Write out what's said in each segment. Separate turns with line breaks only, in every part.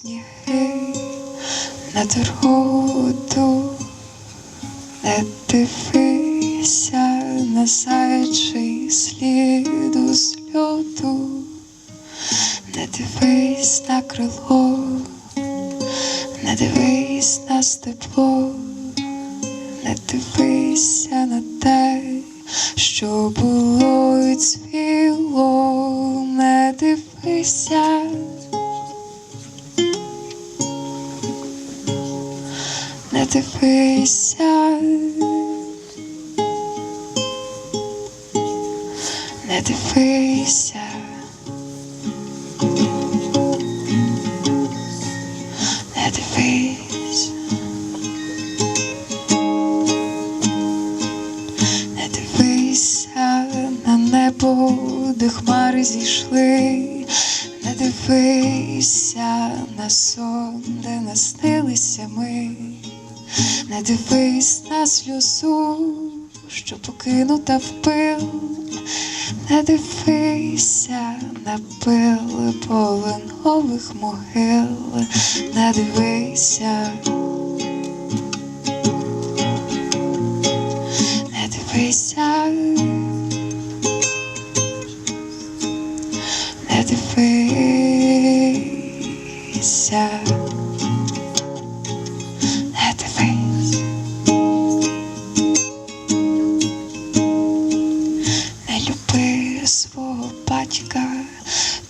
сніги на дорогу, не дивися на заячий слід у сльоту, не дивись на крило, не дивись на степло, не дивися на те, що було і цвіло, не дивися. Не дивися, не дивися, не дивись, не дивися. На небо, де хмари зійшли, не дивися. На сон, де наснилися ми. Не дивись на сльозу, що покинута в пил, не дивися на пил полинових могил, не дивися, не дивися, не дивися.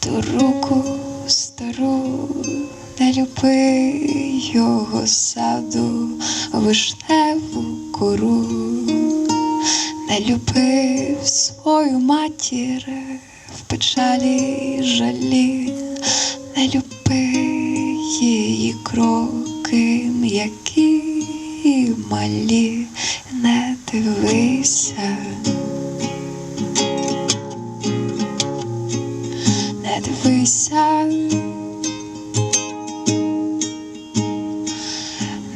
Ту руку стару, не люби його саду, вишневу кору, не люби свою матір в печалі жалі, не люби її кроки м'які і малі, не дивися, дивися,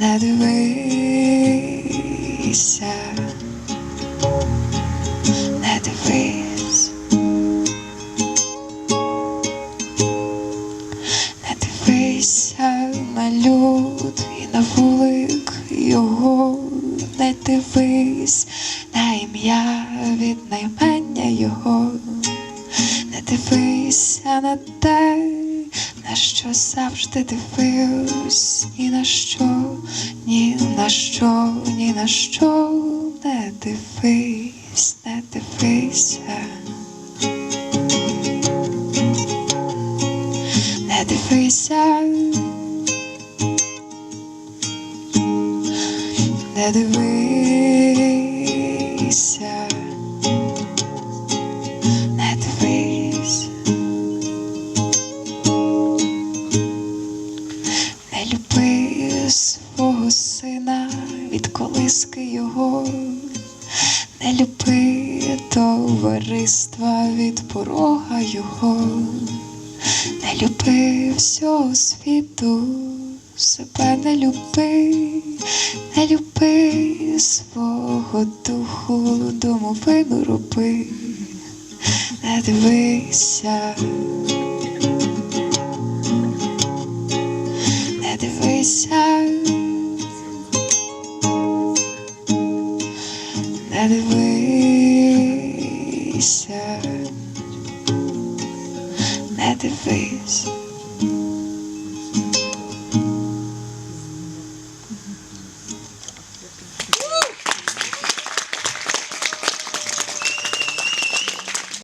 не дивися, не дивись. Не дивися на люд і на вулик його, не дивись на ім'я від наймення його, не дивися на те, на що завжди дивився, ні на що, ні на що, ні на що. Не дивись, не дивися. Не дивися, не дивися, люби свого сина від колиски його, не люби товариства від порога його. Не люби всього світу, себе не люби, не люби свого духу, домовину роби, не дивися, reserve that we serve that we serve.